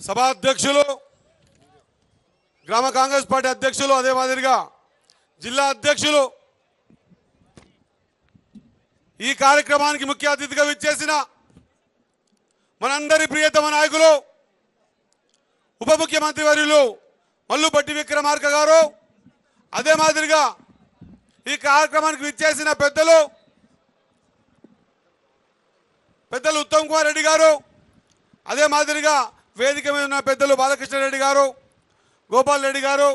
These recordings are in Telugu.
సభాధ్యక్షులు గ్రామ కాంగ్రెస్ పార్టీ అధ్యక్షులు అదే మాదిరిగా జిల్లా అధ్యక్షులు ఈ కార్యక్రమానికి ముఖ్య అతిథిగా విచ్చేసిన మనందరి ప్రియతమ నాయకులు ఉప ముఖ్యమంత్రి వర్యులు మల్లుపట్టి విక్రమార్క గారు అదే మాదిరిగా ఈ కార్యక్రమానికి విచ్చేసిన పెద్దలు పెద్దలు ఉత్తమ్ కుమార్ రెడ్డి గారు అదే మాదిరిగా వేదిక మీద ఉన్న పెద్దలు బాలకృష్ణ రెడ్డి గారు గోపాల్ రెడ్డి గారు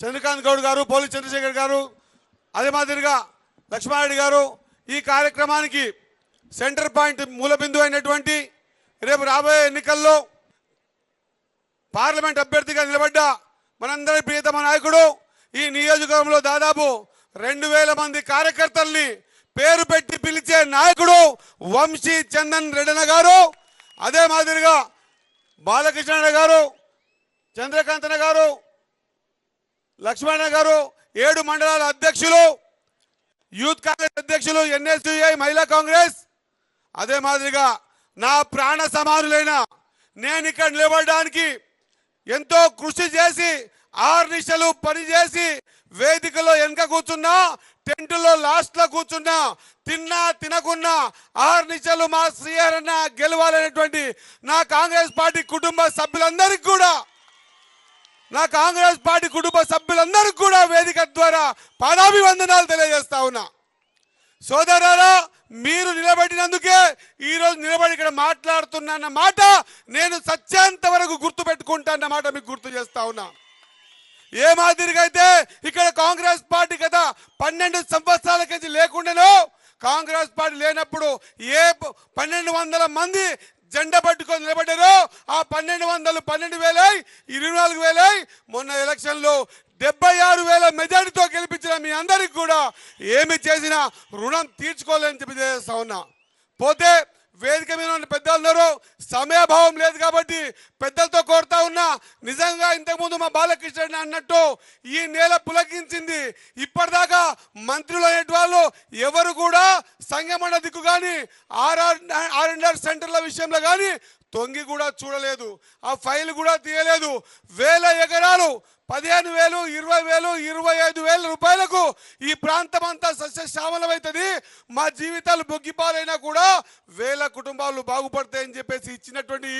చంద్రకాంత్ గౌడ్ గారు పోలి చంద్రశేఖర్ గారు అదే మాదిరిగా లక్ష్మారెడ్డి గారు ఈ కార్యక్రమానికి సెంటర్ పాయింట్ మూలబిందు అయినటువంటి రేపు రాబోయే ఎన్నికల్లో పార్లమెంట్ అభ్యర్థిగా నిలబడ్డ మనందరి ప్రియతమ నాయకుడు ఈ నియోజకవర్గంలో దాదాపు రెండు వేల మంది కార్యకర్తల్ని పేరు పెట్టి పిలిచే నాయకుడు వంశీ చందన్ రెడ్డన గారు. అదే మాదిరిగా బాలకృష్ణ గారు చంద్రకాంతన గారు లక్ష్మణ గారు ఏడు మండలాల అధ్యక్షులు యూత్ కాంగ్రెస్ అధ్యక్షులు ఎన్ఎస్యుఐ మహిళా కాంగ్రెస్. అదే మాదిరిగా నా ప్రాణ సమానులైన నేను ఇక్కడ నిలబడడానికి ఎంతో కృషి చేసి ఆరు నిమిషాలు పనిచేసి వేదికలో వెనక కూర్చున్నా టెంట్లో లాస్ట్లో కూర్చున్నా తిన్నా తినకున్నా ఆరు నిమిషాలు మా శ్రీహర్ అన్న గెలవాలనేటువంటి నా కాంగ్రెస్ పార్టీ కుటుంబ సభ్యులందరికీ కూడా నా కాంగ్రెస్ పార్టీ కుటుంబ సభ్యులందరికీ కూడా వేదిక ద్వారా పాదాభివందనాలు తెలియజేస్తా ఉన్నా. సోదరారా మీరు నిలబడినందుకే ఈరోజు నిలబడి ఇక్కడ మాట్లాడుతున్నా మాట నేను సత్యాంత వరకు గుర్తు పెట్టుకుంటాన్న మాట మీకు గుర్తు చేస్తా ఉన్నా. ఏ మాదిరిగా అయితే ఇక్కడ కాంగ్రెస్ పార్టీ గత పన్నెండు సంవత్సరాల నుంచి లేకుండానో. కాంగ్రెస్ పార్టీ లేనప్పుడు ఏ పన్నెండు వందల మంది జెండా పట్టుకొని నిలబడ్డారో ఆ పన్నెండు వందలు పన్నెండు వేలై ఇరవై నాలుగు వేలై మొన్న ఎలక్షన్లో డెబ్బై ఆరు వేల మెజారిటీతో గెలిపించిన మీ అందరికి కూడా ఏమి చేసినా రుణం తీర్చుకోలేని చెప్పి చేస్తా ఉన్నా. పోతే వేదిక మీద ఉన్న పెద్దలందరూ సమయభావం లేదు కాబట్టి పెద్దలతో కోరుతా ఉన్నా నిజంగా ఇంతకుముందు మా బాలకృష్ణ అన్నట్టు ఈ నేల పులకించింది. ఇప్పటిదాకా మంత్రులు అనేటి వాళ్ళు ఎవరు కూడా సంగమణ దిక్కు కానీ ఆర్ఆర్ ఆర్ ఆర్ సెంటర్ల విషయంలో కానీ తొంగి కూడా చూడలేదు ఆ ఫైల్ కూడా తీయలేదు. వేల ఎకరాలు పదిహేను వేలు ఇరవై వేలు ఇరవై ఐదు వేల రూపాయలకు ఈ ప్రాంతం అంతా సస్యశ్యామలమవుతుంది మా జీవితాలు బొగ్గిపాలైనా కూడా వేల కుటుంబాలు బాగుపడతాయని చెప్పేసి ఇచ్చినటువంటి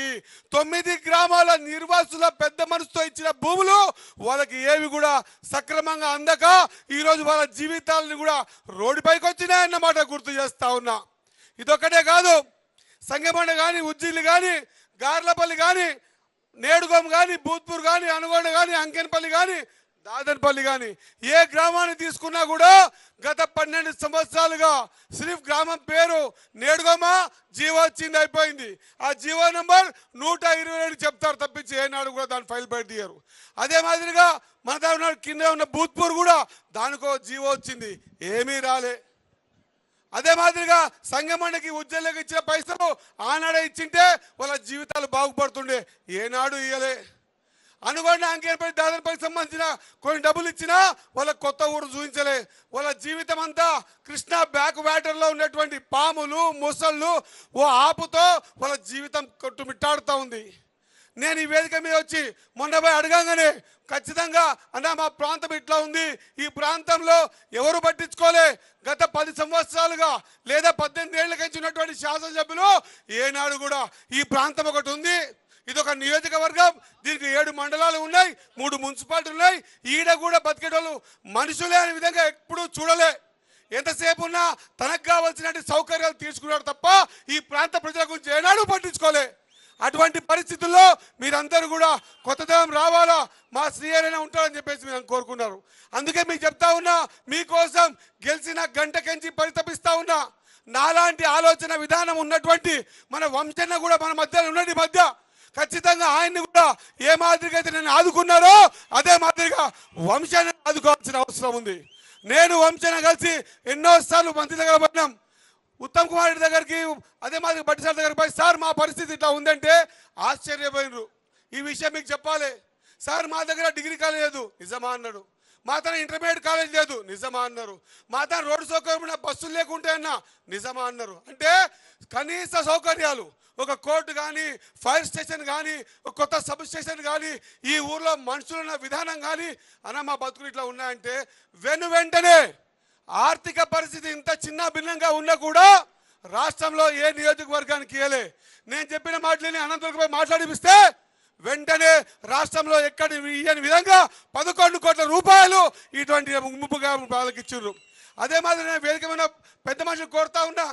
తొమ్మిది గ్రామాల నిర్వాసుల పెద్ద మనసుతో ఇచ్చిన భూములు వాళ్ళకి ఏవి కూడా సక్రమంగా అందక ఈరోజు వాళ్ళ జీవితాలను కూడా రోడ్డుపైకి వచ్చినాయన్నమాట గుర్తు చేస్తా ఉన్నా. ఇదొక్కటే కాదు సంగమండ కానీ ఉజ్జీలు కానీ గార్లపల్లి కానీ నేడుగోం కానీ భూత్పూర్ కానీ అనుగొండ కానీ అంకెన్పల్లి కానీ దాదన్పల్లి కానీ ఏ గ్రామాన్ని తీసుకున్నా కూడా గత పన్నెండు సంవత్సరాలుగా సిరిఫ్ గ్రామం పేరు నేడుగోమ జీవో వచ్చింది అయిపోయింది. ఆ జీవో నంబర్ నూట ఇరవై రెండు చెప్తారు తప్పించి ఏనాడు కూడా దాన్ని ఫైల్ బయట తీయరు. అదే మాదిరిగా మన దగ్గర ఉన్న కింద ఉన్న భూత్పూర్ కూడా దానికో జీవో వచ్చింది. ఏమీ రాలే. అదే మాదిరిగా సంగమణకి ఉద్యోగులకు ఇచ్చిన పైసలు ఆనాడే ఇచ్చింటే వాళ్ళ జీవితాలు బాగుపడుతుండే. ఏనాడు ఇయ్యలే. అనుకోండి అంకేపై దాదాపు సంబంధించిన కొన్ని డబ్బులు ఇచ్చినా వాళ్ళ కొత్త ఊరు చూపించలే. వాళ్ళ జీవితం అంతా కృష్ణా బ్యాక్ వాటర్లో ఉన్నటువంటి పాములు ముసళ్ళు ఓ ఆపుతో వాళ్ళ జీవితం కొట్టుమిట్టాడుతూ ఉంది. నేను ఈ వేదిక మీద వచ్చి మొన్న పోయి అడగంగానే ఖచ్చితంగా అన్న మా ప్రాంతం ఇట్లా ఉంది. ఈ ప్రాంతంలో ఎవరు పట్టించుకోలే. గత పది సంవత్సరాలుగా లేదా పద్దెనిమిది ఏళ్ళకి ఉన్నటువంటి శాసనసభ్యులు ఏనాడు కూడా ఈ ప్రాంతం ఒకటి ఉంది. ఇది ఒక నియోజకవర్గం. దీనికి ఏడు మండలాలు ఉన్నాయి మూడు మున్సిపాలిటీలు ఉన్నాయి. ఈడ కూడా బతికేటోళ్ళు మనుషులే అనే విధంగా ఎప్పుడూ చూడలే. ఎంతసేపు ఉన్నా తనకు కావాల్సినటువంటి సౌకర్యాలు తీసుకున్నాడు తప్ప ఈ ప్రాంత ప్రజల గురించి ఏనాడు పట్టించుకోలే. అటువంటి పరిస్థితుల్లో మీరందరూ కూడా కొత్తదనం రావాలా? మా శ్రీహరైనా ఉంటారని చెప్పేసి మీరు కోరుకున్నారు. అందుకే మీకు చెప్తా ఉన్నా మీకోసం గెలిచిన గంట గంటకెంచి పరితపిస్తా ఉన్నా నాలాంటి ఆలోచన విధానం ఉన్నటువంటి మన వంశన్న కూడా మన మధ్యలో ఉన్నది ఈ మధ్య. ఖచ్చితంగా ఆయన్ని కూడా ఏ మాదిరిగా అయితే నేను ఆదుకున్నారో అదే మాదిరిగా వంశాన్ని ఆదుకోవాల్సిన అవసరం ఉంది. నేను వంశన కలిసి ఎన్నోసార్లు మంత్రి దగ్గర పడినాం ఉత్తమ్ కుమార్ రెడ్డి దగ్గరికి అదే మాదిరి బట్టిసార్ దగ్గరికి పోయి సార్ మా పరిస్థితి ఇట్లా ఉందంటే ఆశ్చర్యపోయినరు. ఈ విషయం మీకు చెప్పాలి. సార్ మా దగ్గర డిగ్రీ కాలేజ్ లేదు. నిజమా? అన్నాడు. మా తన ఇంటర్మీడియట్ కాలేజ్ లేదు. నిజమా? అన్నారు. మా తన రోడ్డు సౌకర్యం బస్సులు లేకుంటే అన్నా? నిజమా? అన్నారు. అంటే కనీస సౌకర్యాలు ఒక కోర్టు కానీ ఫైర్ స్టేషన్ కానీ కొత్త సబ్ స్టేషన్ కానీ ఈ ఊర్లో మనుషులున్న విధానం కానీ అన్న మా బతుకులు ఇట్లా ఉన్నాయంటే వెను వెంటనే ఆర్థిక పరిస్థితి ఇంత చిన్న భిన్నంగా ఉన్నా కూడా రాష్ట్రంలో ఏ నియోజకవర్గానికి ఇవ్వలే నేను చెప్పిన మాటలని అనంతపురం మాట్లాడిపిస్తే వెంటనే రాష్ట్రంలో ఎక్కడ ఇయ్యని విధంగా పదకొండు కోట్ల రూపాయలు ఇటువంటి ముప్పుగా వాళ్ళకి ఇచ్చిండ్రు. అదే మాదిరి నేను వేదికమైన పెద్ద మనుషులు కోరుతా ఉన్నా.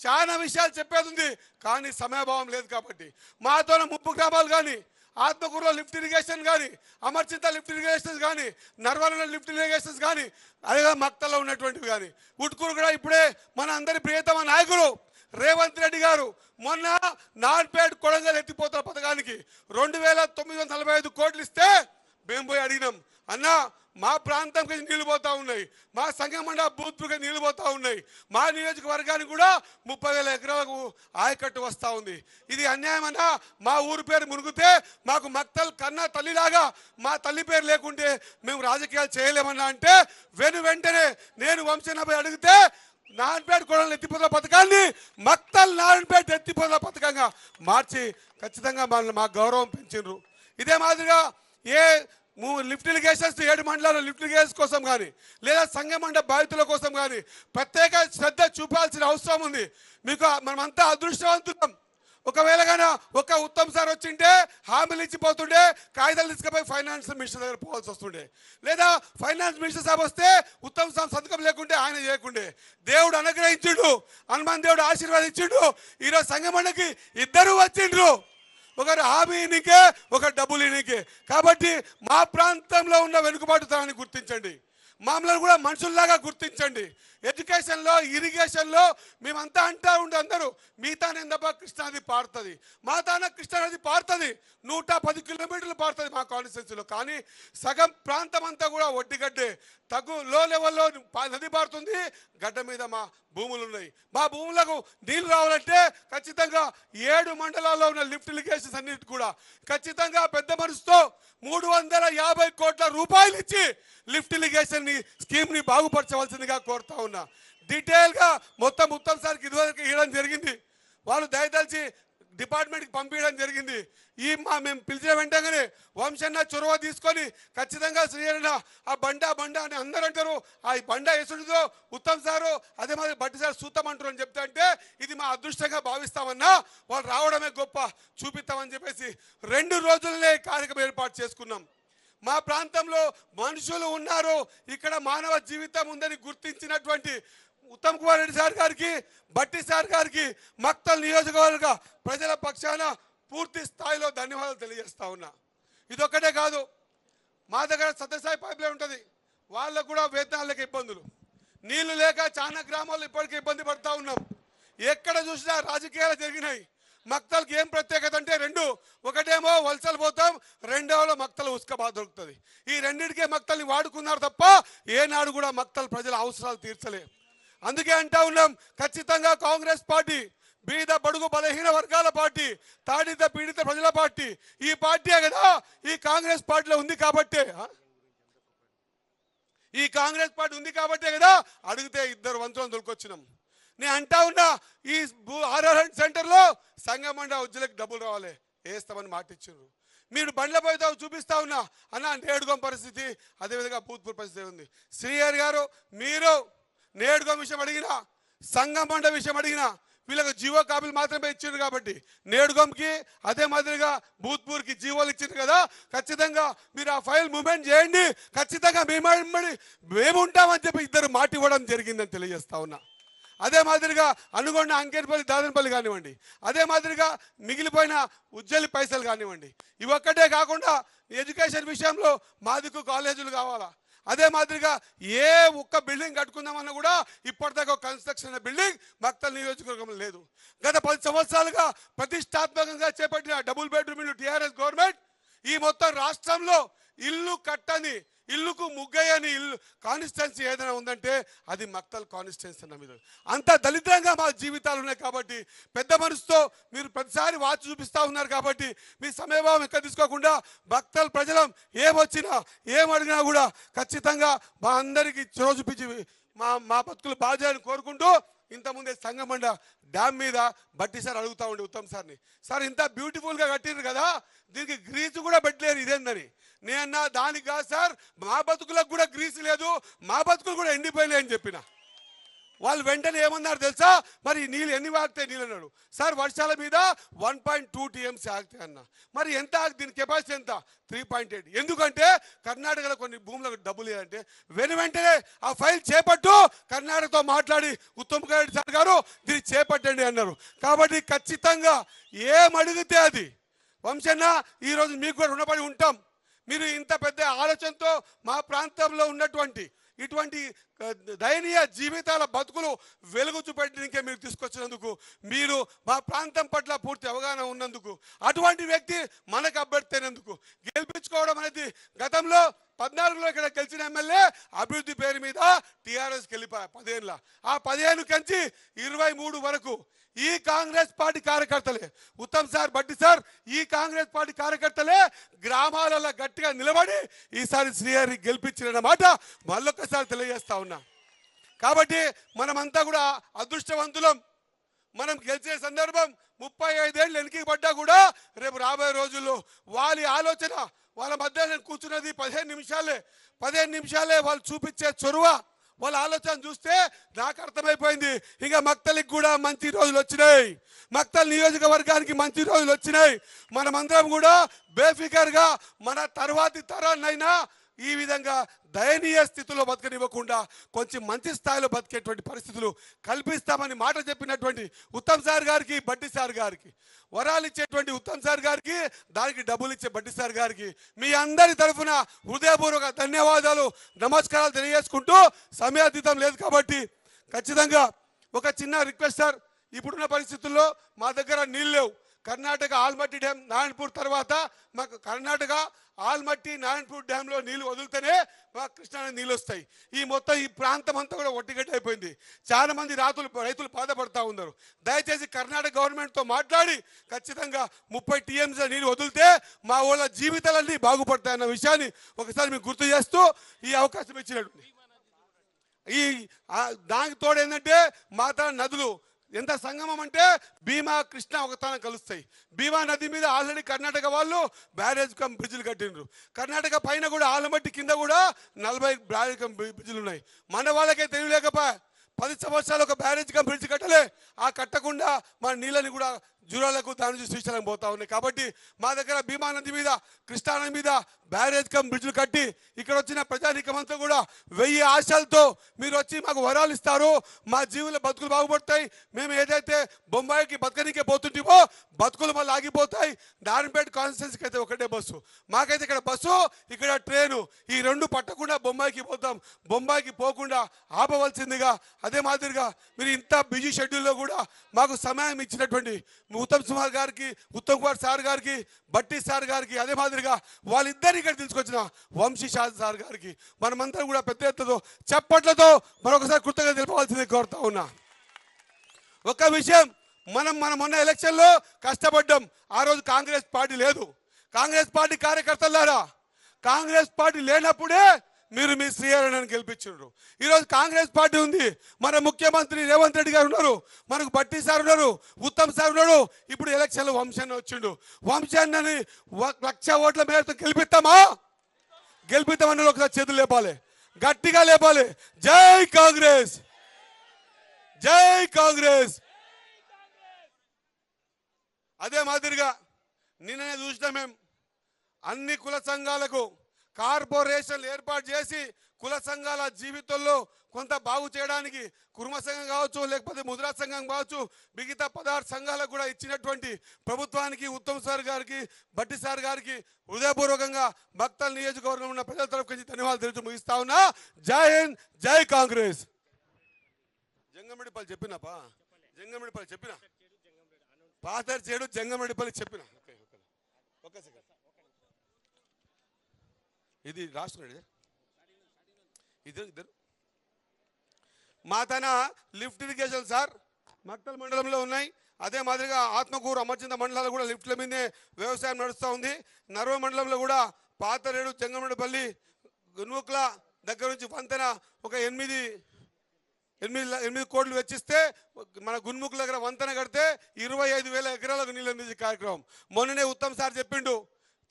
చాలా విషయాలు చెప్పేది ఉంది కానీ సమయభావం లేదు కాబట్టి. మాతోన ముప్పు గ్రామాలు కానీ ఆత్మకూరులో లిఫ్ట్ ఇరిగేషన్ కానీ అమర్చింత లిఫ్ట్ ఇరిగేషన్స్ కానీ నర్వలలో లిఫ్ట్ ఇరిగేషన్స్ కానీ అదే మక్తల్లో ఉన్నటువంటివి కానీ. ఉట్కూరు కూడా ఇప్పుడే మన అందరి ప్రియతమ నాయకులు రేవంత్ రెడ్డి గారు మొన్న నాన్పేట్ కొడంగల్ ఎత్తిపోతల పథకానికి రెండు వేల తొమ్మిది వందల నలభై ఐదు కోట్లు ఇస్తే మేము పోయి అడిగినాం. అన్నా మా ప్రాంతంకి నీళ్ళు పోతా ఉన్నాయి. మా సంగమండ బూత్కి నీళ్ళు పోతా ఉన్నాయి. మా నియోజకవర్గానికి కూడా ముప్పై వేల ఎకరాలకు ఆయకట్టు వస్తూ ఉంది. ఇది అన్యాయమన్నా మా ఊరు పేరు మునిగితే మాకు మక్తల్ కన్నా తల్లిలాగా మా తల్లి పేరు లేకుంటే మేము రాజకీయాలు చేయలేమన్నా అంటే వెను వెంటనే నేను వంశనపై అడిగితే నారాయణపేట కొడలు ఎత్తిపోతల పథకాన్ని మక్తల్ నారాయణపేట ఎత్తిపోతల పథకంగా మార్చి ఖచ్చితంగా మన మా గౌరవం పెంచిండ్రు. ఇదే మాదిరిగా ఏ లిఫ్ట్ ఇరిగేషన్స్ ఏడు మండలాల లిఫ్ట్ ఇరిగేషన్స్ కోసం కానీ లేదా సంగమండ బాధితుల కోసం కానీ ప్రత్యేక శ్రద్ధ చూపాల్సిన అవసరం ఉంది. మీకు మనమంతా అదృష్టవంతులం. ఒకవేళ కానీ ఒక ఉత్తమ్ సార్ వచ్చింటే హామీలు ఇచ్చిపోతుండే కాగితాలు తీసుకుపోయి ఫైనాన్స్ మినిస్టర్ దగ్గర పోవాల్సి వస్తుండే. లేదా ఫైనాన్స్ మినిస్టర్ సాబ్ వస్తే ఉత్తమ్ సార్ సంతకం లేకుంటే ఆయన చేయకుండే. దేవుడు అనుగ్రహించుడు హనుమాన్ దేవుడు ఆశీర్వాదించుడు. ఈరోజు సంగమన్నకి ఇద్దరు వచ్చిండ్రు. ఒకరు హామీ ఒక డబ్బులు కాబట్టి మా ప్రాంతంలో ఉన్న వెనుకబాటుతనాన్ని గుర్తించండి. మమ్మల్ని కూడా మనుషుల్లాగా గుర్తించండి. ఎడ్యుకేషన్లో ఇరిగేషన్లో మేమంతా అంటా ఉండే అందరూ మీ తానేందప్ప కృష్ణానది పారుతుంది. మాతాన కృష్ణానది పారుతుంది. నూట పది కిలోమీటర్లు పారుతుంది మా కాన్స్టిట్యున్సీలో. కానీ సగం ప్రాంతం అంతా కూడా ఒడ్డిగడ్డే. తగ్గు లో లెవెల్లో నది పారుతుంది. గడ్డ మీద మా భూములు ఉన్నాయి. మా భూములకు నీళ్ళు రావాలంటే ఖచ్చితంగా ఏడు మండలాల్లో ఉన్న లిఫ్ట్ ఇరిగేషన్స్ అన్నిటి కూడా ఖచ్చితంగా పెద్ద మనసుతో మూడు వందల యాభై కోట్ల రూపాయలు ఇచ్చి లిఫ్ట్ ఇరిగేషన్ స్కీమ్ని బాగుపరచవలసిందిగా కోరుతా ఉన్నా. డీటెయిల్గా మొత్తం ఉత్తమ్ సార్కి ఇదివరకు ఇవ్వడం జరిగింది. వాళ్ళు దయదలిచి డిపార్ట్మెంట్కి పంపించడం జరిగింది. ఈ మా మేము పిలిచిన వెంటనే వంశన్న చొరవ తీసుకొని ఖచ్చితంగా శ్రీహరణ ఆ బండ బండ అని అందరూ అంటారు. ఆ బండ ఎసుడుదో ఉత్తమ్ సారు అదే మరి బట్టి సార్ సూతం అంటారు అని చెప్తా అంటే ఇది మా అదృష్టంగా భావిస్తామన్నా వాళ్ళు రావడమే గొప్ప. చూపిస్తామని చెప్పేసి రెండు రోజులనే కార్యక్రమం ఏర్పాటు చేసుకున్నాం. మా ప్రాంతంలో మనుషులు ఉన్నారు. ఇక్కడ మానవ జీవితం ఉందని గుర్తించినటువంటి ఉత్తమ్ కుమార్ రెడ్డి సార్ గారికి బట్టి సార్ గారికి మక్తల్ నియోజకవర్గ ప్రజల పక్షాన పూర్తి స్థాయిలో ధన్యవాదాలు తెలియజేస్తా ఉన్నా. ఇదొక్కటే కాదు మా దగ్గర సత్యసాయి పైప్లైన్ ఉంటుంది. వాళ్ళకు కూడా వేతనాలకు ఇబ్బందులు. నీళ్ళు లేక చాలా గ్రామాల్లో ఇప్పటికీ ఇబ్బంది పడతా ఉన్నాం. ఎక్కడ చూసినా రాజకీయాలు జరిగినాయి. మక్తల్కి ఏం ప్రత్యేకత అంటే రెండు ఒకటేమో వలసలు పోతాం రెండవలో మక్తల ఉసుక బాగా దొరుకుతుంది. ఈ రెండింటికే మక్తల్ని వాడుకున్నారు తప్ప ఏనాడు కూడా మక్తలు ప్రజల అవసరాలు తీర్చలే. అందుకే అంటా ఉన్నాం ఖచ్చితంగా కాంగ్రెస్ పార్టీ బీద బడుగు బలహీన వర్గాల పార్టీ తాడిత పీడిత ప్రజల పార్టీ ఈ పార్టీయే కదా? ఈ కాంగ్రెస్ పార్టీలో ఉంది కాబట్టే ఈ కాంగ్రెస్ పార్టీ ఉంది కాబట్టే కదా? అడిగితే ఇద్దరు వంతులను దొరికొచ్చినాం. నేను అంటా ఉన్నా ఈ ఆర్ఆర్ సెంటర్లో సంగమండ ఉద్యోగులకు డబ్బులు రావాలి. వేస్తామని మాటిచ్చారు మీరు బండ్ల పోయితే చూపిస్తా ఉన్నా అన్న నేడుగోం పరిస్థితి అదేవిధంగా భూత్పూర్ పరిస్థితి ఉంది శ్రీహరి గారు మీరు నేడుగోం విషయం అడిగినా సంగమండ విషయం అడిగినా వీళ్ళకి జీవో కాపీలు మాత్రమే ఇచ్చిండ్రు కాబట్టి నేడుగోంకి అదే మాదిరిగా భూత్పూర్కి జీవోలు ఇచ్చిండ్రు కదా ఖచ్చితంగా మీరు ఆ ఫైల్ మూమెంట్ చేయండి ఖచ్చితంగా మేము మేము ఉంటామని చెప్పి ఇద్దరు మాట ఇవ్వడం జరిగిందని తెలియజేస్తా ఉన్నా. అదే మాదిరిగా అనుగొండ అంకేరిపల్లి దాదనపల్లి కానివ్వండి. అదే మాదిరిగా మిగిలిపోయిన ఉజ్జలి పైసలు కానివ్వండి. ఇవి ఒక్కటే కాకుండా ఎడ్యుకేషన్ విషయంలో మాదికు కాలేజీలు కావాలా? అదే మాదిరిగా ఏ ఒక్క బిల్డింగ్ కట్టుకుందామన్నా కూడా ఇప్పటిదాకా కన్స్ట్రక్షన్ బిల్డింగ్ మక్తల్ నియోజకవర్గం లేదు. గత పది సంవత్సరాలుగా ప్రతిష్టాత్మకంగా చేపట్టిన డబుల్ బెడ్రూమ్ ఇల్లు టీఆర్ఎస్ గవర్నమెంట్ ఈ మొత్తం రాష్ట్రంలో ఇల్లు కట్టని ఇల్లుకు ముగ్గయ్యని ఇల్లు కాన్స్టిట్యున్సీ ఏదైనా ఉందంటే అది మక్తల్ కాన్స్టిట్యున్సీ అన్న మీద. అంత దళిద్రంగా మా జీవితాలు ఉన్నాయి కాబట్టి పెద్ద మనసుతో మీరు ప్రతిసారి వాచ్ చూపిస్తా ఉన్నారు కాబట్టి మీ సమయభావం ఎక్కడ తీసుకోకుండా భక్తల ప్రజలం ఏమొచ్చినా ఏం అడిగినా కూడా ఖచ్చితంగా మా అందరికీ చూపించి మా మా బతుకులు బాగా కోరుకుంటూ ఇంతకుముందే సంగమండ డ్యామ్ మీద బట్టి సార్ అడుగుతా ఉండే ఉత్తమ్ సార్ని. సార్ ఇంత బ్యూటిఫుల్గా కట్టిండ్రు కదా దీనికి గ్రీజు కూడా పెట్టలేరు ఇదేందని. నేనన్నా దానికి కాదు సార్ మా బతుకులకు కూడా గ్రీసు లేదు మా బతుకులు కూడా ఎండిపోయినాయి అని చెప్పిన. వాళ్ళు వెంటనే ఏమన్నారు తెలుసా? మరి నీళ్ళు ఎన్ని ఆగుతాయి నీళ్ళు అన్నాడు. సార్ వర్షాల మీద వన్ పాయింట్ టూ టీఎంసీ ఆగుతాయి అన్న. మరి ఎంత దీని కెపాసిటీ ఎంత? Three point eight. ఎందుకంటే కర్ణాటకలో కొన్ని భూములకు డబ్బులు లేదంటే వెను వెంటనే ఆ ఫైల్ చేపట్టు కర్ణాటకతో మాట్లాడి ఉత్తమ్ కుమార్ రెడ్డి సార్ గారు దీన్ని చేపట్టండి అన్నారు. కాబట్టి ఖచ్చితంగా ఏం అడిగితే అది. వంశన్న ఈరోజు మీకు కూడా రుణపడి ఉంటాం. మీరు ఇంత పెద్ద ఆలోచనతో మా ప్రాంతంలో ఉన్నటువంటి ఇటువంటి దయనీయ జీవితాల బతుకులు వెలుగు చూపెట్టడానికే మీరు తీసుకొచ్చినందుకు మీరు మా ప్రాంతం పట్ల పూర్తి అవగాహన ఉన్నందుకు అటువంటి వ్యక్తి మనకు అభ్యర్థినందుకు గెలిపించుకోవడం అనేది గతంలో పద్నాలుగులో ఇక్కడ గెలిచిన ఎమ్మెల్యే అభివృద్ధి పేరు మీద టీఆర్ఎస్కి వెళ్ళిపోయా పదేళ్ళ. ఆ పదిహేను కంచి ఇరవై మూడు వరకు ఈ కాంగ్రెస్ పార్టీ కార్యకర్తలే. ఉత్తమ్ సార్ బట్టి సార్ ఈ కాంగ్రెస్ పార్టీ కార్యకర్తలే గ్రామాలలో గట్టిగా నిలబడి ఈసారి శ్రీహరి గెలిపించిన మాట మళ్ళొక్కసారి తెలియజేస్తా ఉన్నా కాబట్టి మనమంతా కూడా అదృష్టవంతులం. మనం గెలిచే సందర్భం ముప్పై ఐదేళ్ళు వెనక్కి పడ్డా కూడా రేపు రాబోయే రోజుల్లో వాళ్ళ ఆలోచన వాళ్ళ మధ్య కూర్చున్నది పదిహేను నిమిషాలే. పదిహేను నిమిషాలే వాళ్ళు చూపించే చొరవ వాళ్ళ ఆలోచన చూస్తే నాకు అర్థమైపోయింది. ఇక మక్తలికి కూడా మంచి రోజులు వచ్చినాయి. మక్తల్ నియోజకవర్గానికి మంచి రోజులు వచ్చినాయి. మనమందరం కూడా బేఫికర్గా మన తర్వాతి తరాన్నైనా ఈ విధంగా దయనీయ స్థితిలో బతకనివ్వకుండా కొంచెం మంచి స్థాయిలో బతికేటువంటి పరిస్థితులు కల్పిస్తామని మాట చెప్పినటువంటి ఉత్తమ్ సార్ గారికి బట్టి సార్ గారికి వరాలు ఇచ్చేటువంటి ఉత్తమ్ సార్ గారికి దానికి డబ్బులు ఇచ్చే బట్టి సార్ గారికి మీ అందరి తరఫున హృదయపూర్వక ధన్యవాదాలు నమస్కారాలు తెలియజేసుకుంటూ సమయాతీతం లేదు కాబట్టి ఖచ్చితంగా ఒక చిన్న రిక్వెస్ట్ సార్. ఇప్పుడున్న పరిస్థితుల్లో మా దగ్గర నీళ్ళు లేవు. కర్ణాటక ఆల్మట్టి డ్యామ్ నారాయణపూర్ తర్వాత మాకు కర్ణాటక ఆల్మట్టి నారాయణపూర్ డ్యాంలో నీళ్ళు వదిలితేనే మాకు కృష్ణా నీళ్ళు వస్తాయి. ఈ మొత్తం ఈ ప్రాంతం అంతా కూడా ఒట్టిగడ్డ అయిపోయింది. చాలామంది రాతులు రైతులు బాధపడతా ఉన్నారు. దయచేసి కర్ణాటక గవర్నమెంట్తో మాట్లాడి ఖచ్చితంగా ముప్పై టీఎంసీ నీళ్ళు వదిలితే మా వాళ్ళ జీవితాలన్నీ బాగుపడతాయన్న విషయాన్ని ఒకసారి మీకు గుర్తు చేస్తూ ఈ అవకాశం ఇచ్చినట్టు. ఈ దానికి తోడు ఏంటంటే మాతా నదులు ఎంత సంగమం అంటే భీమా కృష్ణ ఒకతాన కలుస్తాయి. భీమా నది మీద ఆల్రెడీ కర్ణాటక వాళ్ళు బ్యారేజ్ కం బ్రిడ్జ్లు కట్టినరు కర్ణాటక పైన కూడా ఆలమట్టి కింద కూడా నలభై బ్యారేజ్ కం బ్రిడ్జ్లు ఉన్నాయి. మన వాళ్ళకే తెలియలేకపోయా పది సంవత్సరాలు ఒక బ్యారేజ్ కం బ్రిడ్జ్ కట్టలే. ఆ కట్టకుండా మన నీళ్ళని కూడా జూరాలకు దాని నుంచి శ్రీశైలం పోతా ఉన్నాయి కాబట్టి మా దగ్గర భీమా నది మీద కృష్ణా నది మీద బ్యారేజ్ కమ్ బ్రిడ్జ్లు కట్టి ఇక్కడ వచ్చిన ప్రజానీకమంతా కూడా వెయ్యి ఆశలతో మీరు వచ్చి మాకు వరాలు ఇస్తారు. మా జీవుల బతుకులు బాగుపడతాయి. మేము ఏదైతే బొంబాయికి బతకనికే పోతుంటేమో బతుకులు మళ్ళీ ఆగిపోతాయి. నారాయణపేట కాన్స్టిట్యున్సీకి అయితే ఒకటే బస్సు. మాకైతే ఇక్కడ బస్సు ఇక్కడ ట్రైను. ఈ రెండు పట్టకుండా బొంబాయికి పోతాం. బొంబాయికి పోకుండా ఆపవలసిందిగా అదే మాదిరిగా మీరు ఇంత బిజీ షెడ్యూల్లో కూడా మాకు సమయం ఇచ్చినటువంటి ఉత్తమ్ కుమార్ గారికి ఉత్తమ్ కుమార్ సార్ గారికి బట్టి సార్ గారికి అదే మాదిరిగా వాళ్ళిద్దరిని ఇక్కడ తీసుకొచ్చిన వంశీ షా సార్ గారికి మనమంతా కూడా పెద్ద ఎత్తుతో చప్పట్లతో మరొకసారి కృతజ్ఞత తెలుపవలసింది కోరుతా ఉన్నా. ఒక విషయం మనం మన మొన్న ఎలక్షన్లో కష్టపడ్డాం. ఆ రోజు కాంగ్రెస్ పార్టీ లేదు. కాంగ్రెస్ పార్టీ కార్యకర్తలారా కాంగ్రెస్ పార్టీ లేనప్పుడే మీరు మీ శ్రీహరణని గెలిపించారు ఈరోజు కాంగ్రెస్ పార్టీ ఉంది. మన ముఖ్యమంత్రి రేవంత్ రెడ్డి గారు ఉన్నారు. మనకు బట్టి సార్ ఉన్నారు ఉత్తమ్ సార్ ఉన్నారు. ఇప్పుడు ఎలక్షన్లో వంశాన్ని వచ్చిండు. వంశాన్ని వ- లక్ష ఓట్ల మేరతో గెలిపిస్తామా? గెలిపిస్తామని ఒకసారి చేతులు లేపాలి. గట్టిగా లేపాలి. జై కాంగ్రెస్! జై కాంగ్రెస్! అదే మాదిరిగా నిన్ననే చూసినా మేము అన్ని కుల సంఘాలకు కార్పొరేషన్లు ఏర్పాటు చేసి కుల సంఘాల జీవితంలో కొంత బాగు చేయడానికి కుర్మ సంఘం కావచ్చు లేకపోతే ముద్రా సంఘం కావచ్చు మిగతా పదహారు సంఘాలకు కూడా ఇచ్చినటువంటి ప్రభుత్వానికి ఉత్తమ్ సార్ గారికి బట్టి సార్ గారికి హృదయపూర్వకంగా భక్తల నియోజకవర్గం ఉన్న ప్రజల తరఫు నుంచి ధన్యవాదాలు తెలుసు ముగిస్తా ఉన్నా. జై హింద్ జై కాంగ్రెస్. జంగమిడిపల్లి చెప్పినాపా జంగమిడిపల్లి చెప్పిన? పాతర్ చేడు జంగమిడిపల్లి చెప్పిన? Okay okay. ఒక సెకండ్. ఇది రాస్తున్నాడు ఇద్దరు ఇద్దరు. మా తన లిఫ్ట్ ఇరిగేషన్ సార్ మక్తల్ మండలంలో ఉన్నాయి. అదే మాదిరిగా ఆత్మకూరు అమర్చింద మండలాలు కూడా లిఫ్ట్ల మీదే వ్యవసాయం నడుస్తూ ఉంది. నర్వ మండలంలో కూడా పాతరేడు చెంగమడిపల్లి గున్ముక్ల దగ్గర నుంచి వంతెన ఒక ఎనిమిది ఎనిమిది ఎనిమిది కోట్లు వెచ్చిస్తే మన గున్ముఖుల దగ్గర వంతెన కడితే ఇరవై ఐదు వేల ఎకరాలకు నీళ్ళు అందించే కార్యక్రమం. మొన్ననే ఉత్తమ్ సార్ చెప్పిండు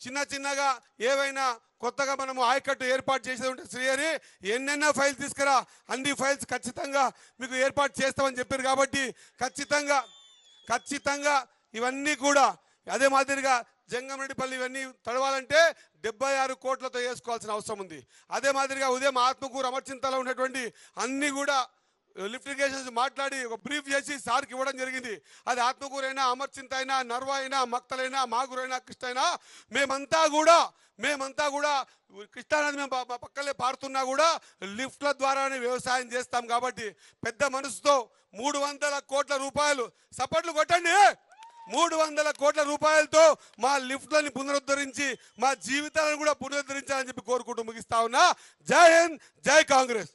చిన్న చిన్నగా ఏవైనా కొత్తగా మనము ఆయకట్టు ఏర్పాటు చేసేది ఉంటే శ్రీహరి ఎన్నెన్నో ఫైల్స్ తీసుకురా. అన్ని ఫైల్స్ ఖచ్చితంగా మీకు ఏర్పాటు చేస్తామని చెప్పారు కాబట్టి ఖచ్చితంగా ఖచ్చితంగా ఇవన్నీ కూడా అదే మాదిరిగా జంగమరెడ్డిపల్లి ఇవన్నీ తడవాలంటే డెబ్బై ఆరు కోట్లతో వేసుకోవాల్సిన అవసరం ఉంది. అదే మాదిరిగా ఉదయం ఆత్మకూరు అమర్చింతలో ఉన్నటువంటి అన్నీ కూడా లిఫ్ట్ ఇరిగేషన్స్ మాట్లాడి ఒక బ్రీఫ్ చేసి సార్కి ఇవ్వడం జరిగింది. అది ఆత్మకూరైనా అమర్చింత అయినా నర్వ అయినా మక్తలైనా మాగురైనా కృష్ణైనా మేమంతా కూడా మేమంతా కూడా కృష్ణానది మేము మా పక్కలే పారుతున్నా కూడా లిఫ్ట్ల ద్వారానే వ్యవసాయం చేస్తాం కాబట్టి పెద్ద మనసుతో మూడు వందల కోట్ల రూపాయలు సపోర్ట్లు కొట్టండి. మూడు వందల కోట్ల రూపాయలతో మా లిఫ్ట్లని పునరుద్ధరించి మా జీవితాలను కూడా పునరుద్ధరించాలని చెప్పి కోరుకుంటూ ముగిస్తా ఉన్నా. జై హింద్ జై కాంగ్రెస్.